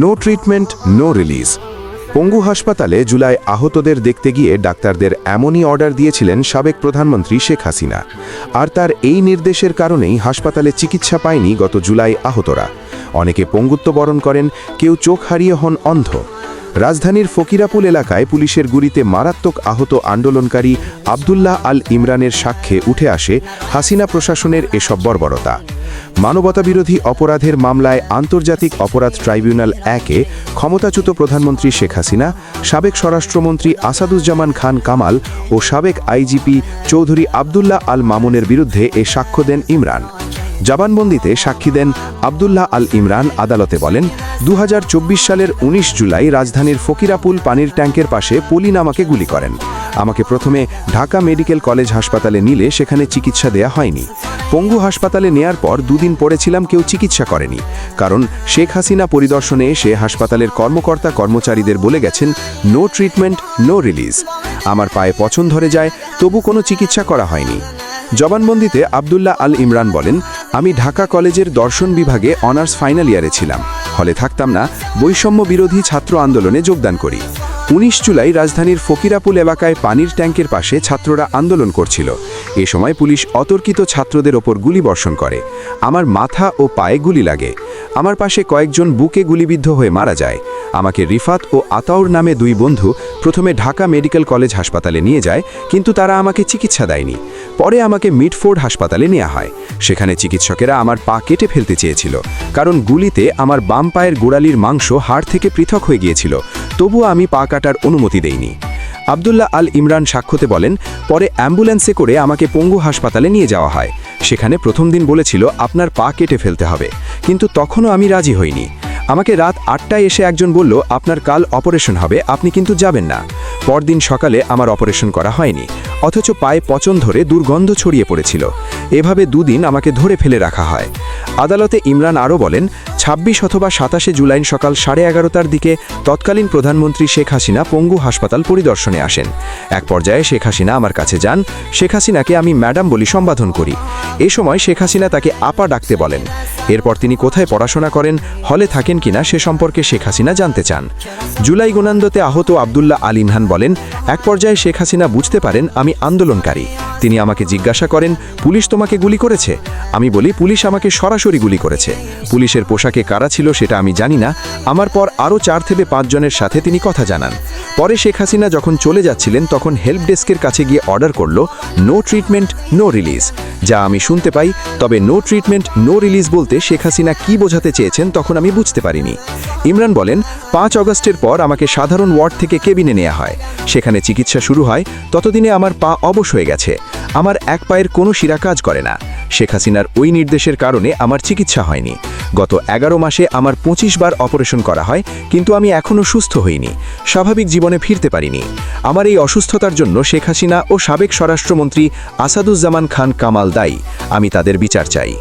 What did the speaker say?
No treatment no release পঙ্গু হাসপাতালে জুলাই আহতদের দেখতে গিয়ে ডাক্তারদের এমনই অর্ডার দিয়েছিলেন সাবেক প্রধানমন্ত্রী শেখ হাসিনা। আর তার এই নির্দেশের কারণেই হাসপাতালে চিকিৎসা পায়নি গত জুলাই আহতরা। অনেকে পঙ্গুত্ব বরণ করেন, কেউ চোখ হারিয়ে হন অন্ধ। রাজধানীর ফকিরাপুল এলাকায় পুলিশের গুলিতে মারাত্মক আহত আন্দোলনকারী আবদুল্লাহ আল ইমরানের সাক্ষ্যে উঠে আসে হাসিনা প্রশাসনের এসব বর্বরতা। মানবতাবিরোধী অপরাধের মামলায় আন্তর্জাতিক অপরাধ ট্রাইব্যুনাল একে ক্ষমতাচ্যুত প্রধানমন্ত্রী শেখ হাসিনা, সাবেক স্বরাষ্ট্রমন্ত্রী আসাদুজ্জামান খান কামাল ও সাবেক আইজিপি চৌধুরী আবদুল্লাহ আল মামুনের বিরুদ্ধে এ সাক্ষ্য দেন ইমরান। জবানবন্দিতে সাক্ষী দেন আবদুল্লাহ আল ইমরান আদালতে বলেন দু হাজার চব্বিশ সালের ১৯ জুলাই রাজধানীর ফকিরাপুল পানির ট্যাঙ্কের পাশে পলিন আমাকে গুলি করেন। আমাকে প্রথমে ঢাকা মেডিকেল কলেজ হাসপাতালে নিলে সেখানে চিকিৎসা দেয়া হয়নি। পঙ্গু হাসপাতালে নেয়ার পর দুদিন পড়েছিলাম কেউ চিকিৎসা করেনি। কারণ শেখ হাসিনা পরিদর্শনে এসে হাসপাতালের কর্মকর্তা কর্মচারীদের বলে গেছেন নো ট্রিটমেন্ট নো রিলিজ আমার পায়ে পছন্দ ধরে যায়, তবু কোনো চিকিৎসা করা হয়নি। জবানবন্দিতে আবদুল্লাহ আল ইমরান বলেন, আমি ঢাকা কলেজের দর্শন বিভাগে অনার্স ফাইনাল ইয়ারে ছিলাম। হলে থাকতাম না, বৈষম্য বিরোধী ছাত্র আন্দোলনে যোগদান করি। উনিশ জুলাই রাজধানীর ফকিরাপুল এলাকায় পানির ট্যাঙ্কের পাশে ছাত্ররা আন্দোলন করছিল। এ সময় পুলিশ অতর্কিত ছাত্রদের ওপর গুলি বর্ষণ করে। আমার মাথা ও পায়ে গুলি লাগে। আমার পাশে কয়েকজন বুকে গুলিবিদ্ধ হয়ে মারা যায়। আমাকে রিফাত ও আতাউর নামে দুই বন্ধু প্রথমে ঢাকা মেডিকেল কলেজ হাসপাতালে নিয়ে যায়, কিন্তু তারা আমাকে চিকিৎসা দেয়নি। পরে আমাকে মিডফোর্ড হাসপাতালে নেওয়া হয়। সেখানে চিকিৎসকেরা আমার পা কেটে ফেলতে চেয়েছিল, কারণ গুলিতে আমার বাম পায়ের গোড়ালির মাংস হাড় থেকে পৃথক হয়ে গিয়েছিল। তবুও আমি পা কাটার অনুমতি দেইনি। আবদুল্লাহ আল ইমরান সাক্ষ্যতে বলেন, পরে অ্যাম্বুলেন্সে করে আমাকে পঙ্গু হাসপাতালে নিয়ে যাওয়া হয়। সেখানে প্রথম দিন বলেছিল, আপনার পা কেটে ফেলতে হবে। কিন্তু তখনও আমি রাজি হইনি। আমাকে রাত আটটায় এসে একজন বলল, আপনার কাল অপারেশন হবে, আপনি কিন্তু যাবেন না। পরদিন সকালে আমার অপারেশন করা হয়নি, অথচ পায়ে পচন ধরে দুর্গন্ধ ছড়িয়ে পড়েছিল। এভাবে দুদিন আমাকে ধরে ফেলে রাখা হয়। আদালতে ইমরান আরও বলেন ২৬ অথবা সাতাশে জুলাই সকাল সাড়ে এগারোটার দিকে তৎকালীন প্রধানমন্ত্রী শেখ হাসিনা পঙ্গু হাসপাতাল পরিদর্শনে আসেন। এক পর্যায়ে শেখ হাসিনা আমার কাছে যান, শেখ হাসিনাকে আমি ম্যাডাম বলি সম্বোধন করি। এ সময় শেখ হাসিনা তাকে আপা ডাকতে বলেন। এরপর তিনি কোথায় পড়াশোনা করেন, হলে থাকেন কিনা সে সম্পর্কে শেখ হাসিনা জানতে চান। জুলাই গুনান্দতে আহত আবদুল্লাহ আল ইমহান বলেন, এক পর্যায়ে শেখ হাসিনা বুঝতে পারেন আমি আন্দোলনকারী। তিনি আমাকে জিজ্ঞাসা করেন, পুলিশ তোমাকে গুলি করেছে? আমি বলি, পুলিশ আমাকে সরাসরি গুলি করেছে। পুলিশের পোশাকে কারা ছিল সেটা আমি জানি না। আমার পর আরও চার থেকে পাঁচজনের সাথে তিনি কথা জানান। পরে শেখ হাসিনা যখন চলে যাচ্ছিলেন, তখন হেল্প ডেস্কের কাছে গিয়ে অর্ডার করল নো ট্রিটমেন্ট নো রিলিজ যা আমি শুনতে পাই, তবে নো ট্রিটমেন্ট নো রিলিজ বলতে শেখ হাসিনা কী বোঝাতে চেয়েছেন তখন আমি বুঝতে পারিনি। ইমরান বলেন, পাঁচ অগস্টের পর আমাকে সাধারণ ওয়ার্ড থেকে কেবিনে নেওয়া হয়। সেখানে চিকিৎসা শুরু হয়, ততদিনে আমার পা অবশ হয়ে গেছে। আমার এক পায়ের কোনো শিরা কাজ করে না। শেখ হাসিনার ওই নির্দেশের কারণে আমার চিকিৎসা হয়নি। গত এগারো মাসে আমার পঁচিশ বার অপারেশন করা হয়, কিন্তু আমি এখনও সুস্থ হইনি। স্বাভাবিক জীবনে ফিরতে পারিনি। আমার এই অসুস্থতার জন্য শেখ হাসিনা ও সাবেক স্বরাষ্ট্রমন্ত্রী আসাদুজ্জামান খান কামাল দায়ী। আমি তাদের বিচার চাই।